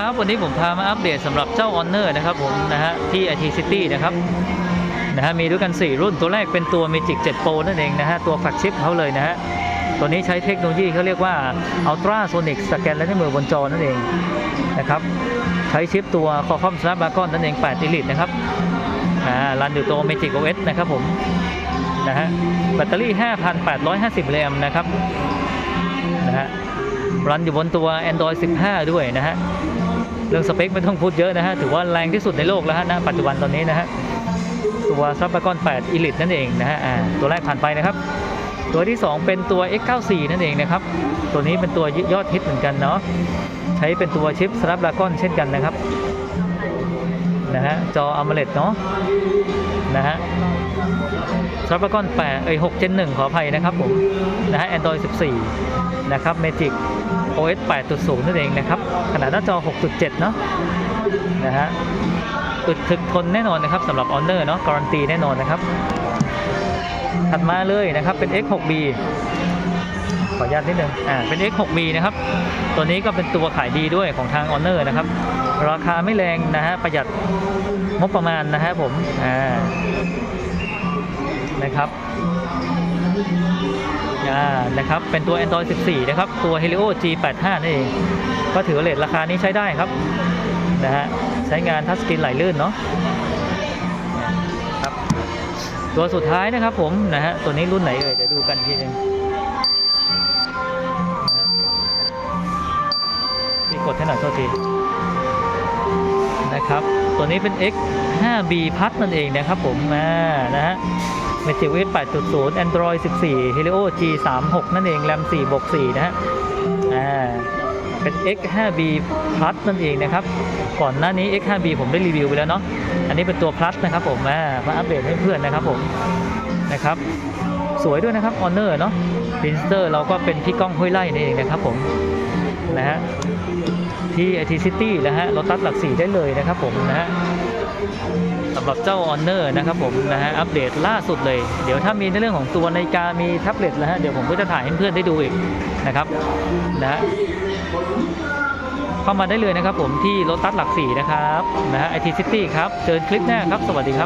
ครับวันนี้ผมพามาอัปเดตสำหรับเจ้า Honor นะครับผมนะฮะที่ IT City นะครับนะฮะมีด้วยกัน 4 รุ่นตัวแรกเป็นตัว Magic 7 Pro นั่นเองนะฮะตัวแฟลกชิปเขาเลยนะฮะตัวนี้ใช้เทคโนโลยีเขาเรียกว่า Ultra Sonic สแกนและนิ้วมือบนจอนั่นเองนะครับใช้ชิปตัว Qualcomm Snapdragon นั่นเอง 8 Elite นะครับอ่ารันอยู่ตัว Magic OS นะครับผมนะฮะแบตเตอรี่ 5,850มิลลิแอมป์นะครับนะฮะรันอยู่บนตัว Android 15 ด้วยนะฮะ เรื่องสเปคไม่ต้องพูดเยอะนะฮะ ถือว่าแรงที่สุดในโลกแล้วฮะณปัจจุบันตอนนี้นะฮะ ตัวซับปะกอน8 Elite นั่นเองนะฮะตัวแรกผ่านไปนะครับ ตัวที่ 2 เป็นตัว X94 นั่นเองนะครับ ตัวนี้เป็นตัวยอดฮิตเหมือนกันเนาะ ใช้เป็นตัวชิป Snapdragon เช่นกันนะครับ นะฮะ จอ AMOLED เนาะนะฮะ Snapdragon 8เอ้ย6 Gen 1ขออภัยนะครับผม นะฮะ Android 14นะครับ Magic OS 8.0 นั่นเองนะครับ ขนาดหน้าจอ 6.7 เนาะนะฮะอึดถึกทนแน่นอนนะครับสำหรับ Honor เนาะการันตีแน่นอนนะครับ ถัดมาเลยนะครับเป็น X6B ขออนุญาตนิดนึงอ่าเป็น X6B นะครับ ตัวนี้ก็เป็นตัวขายดีด้วยของทาง Honor นะครับ ราคาไม่แรงนะฮะ ประหยัดงบประมาณนะฮะผม อ่า นะครับอ่านะครับ เป็นตัว Android 14 นะครับ ตัว Helio G85 นั่นเอง ก็ถือเลทราคานี้ใช้ได้ครับ นะฮะ ใช้งานทัชสกรีนไหลลื่นเนาะครับตัวสุดท้ายนะครับผมนะฮะตัวนี้รุ่นไหนเอ่ยเดี๋ยวดูกันทีหนึง ให้หน่อยโทษทีนะครับ ตัวนี้เป็น X 5B Plus นั่นเองนะครับผมอ่านะฮะ Magic OS 8.0 Android 14 Helio G36 นั่นเอง RAM 4บวก4นะฮะอ่าเป็น X5B Plus นั่นเองนะครับ ก่อนหน้านี้ X5B ผมได้รีวิวไปแล้วเนาะอันนี้เป็นตัว Plus นะครับผมอ่ามาอัปเดตให้เพื่อนนะครับผมนะครับสวยด้วยนะครับ Honor เนาะพินสเตอร์เราก็เป็นพี่ก้องห้วยไล่นี่เองนะครับผมนะฮะ ที่ IT City นะฮะรถตัดหลักสี่ได้เลยนะครับผมนะฮะสำหรับเจ้า Honor นะครับผมนะฮะอัปเดตล่าสุดเลย เดี๋ยวถ้ามีในเรื่องของตัวนาฬิกามีแท็บเล็ตแล้วฮะเดี๋ยวผมก็จะถ่ายให้เพื่อนได้ดูอีกนะครับนะฮะเข้ามาได้เลยนะครับผมที่รถตัดหลักสี่นะครับนะฮะไอทีซิตี้ครับเจอคลิปหน้าครับ สวัสดีครับ